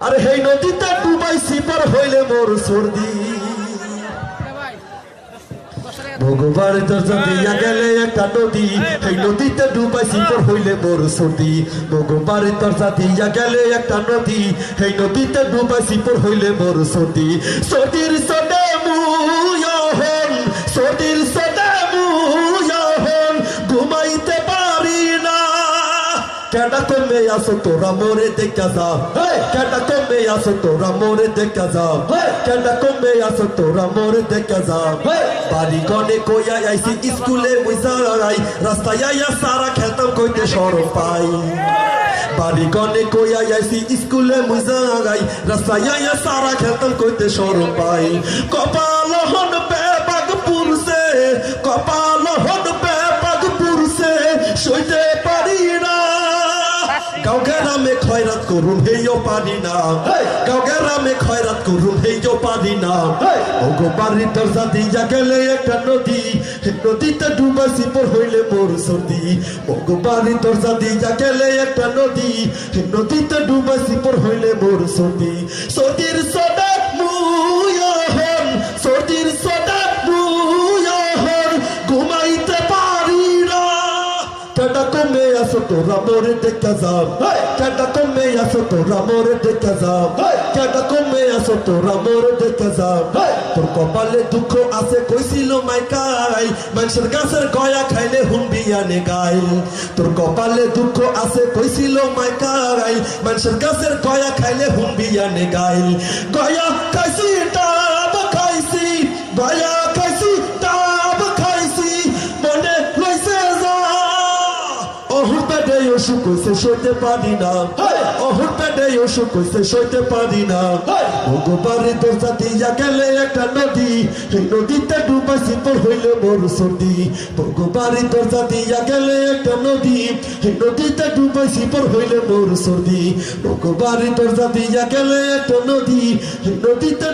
আরে সেই নদীতে ডুবাই সিপার হইলে মোর সর্দি। ভগবান দরজা গেলে একটা নদী, সেই নদীতে ডুবাই সিপার হইলে মোর সর্দি। ভগবান দরজা গেলে একটা নদী, সেই নদীতে ডুবাই সিপার হইলে মোর সর্দি। সর্দির সদে সর্দির সদে কেডা কমে আসো তোরা মোরে দেখা যা কেডা কমে আসো তোরা মোরে দেখা যা কেডা কমে আসো তোরা মোরে দেখা যা বাড়ি গনে কইয়া আইসি স্কুলে মুইজারাই রাস্তায় আইয়া সারা খেলতাম কইতে সরম পাই। বাড়ি গনে কইয়া আইসি স্কুলে মুইজারাই রাস্তায় আইয়া সারা খেলতাম কইতে সরম পাই। কপাল গাঁও গ্রামে খয়রাত করুন হেইও পারি না। কাউকে রামে খয়রাত করুন হেইও পারি না। ওগো বাড়ির দরজা দিয়া গেলে একটা নদী নদীতে ডুবা সিপর হইলে মোর সর্দি। ওগো বাড়ির দরজা দিয়া গেলে একটা নদী নদীতে ডুবা সিপর হইলে মোর সর্দি। কেডা কমে আসো তোরা মোরে দেখা যাও কেডা কমে আসো তোরা মোরে দেখা যাও কেডা কমে আসো তোরা মোরে দেখা যাও তোর কপালে দুঃখ আছে কইছিল মাইকাই মানুষের গাছের গয়া খাইলে হুনবি আনে গাই তোর কপালে দুঃখ আছে কইছিল মাইকাই মানুষের গাছের গয়া খাইলে হুনবি আনে গাই গয়া খাইছি টাব খাইছি গয়া অসুখ হইছে সইতে পারি না। অহুর পেটে অসুখ হইছে সইতে পারি না। ভগবানের দরজা দিয়া গেলে একটা নদী সেই নদীতে ডুবা সিপর হইলে মোর সর্দি ভগবানের দরজা দিয়া গেলে একটা নদী সেই নদীতে ডুবা সিপর হইলে মোর সর্দি ভগবানের দরজা দিয়া গেলে একটা নদী সেই নদীতে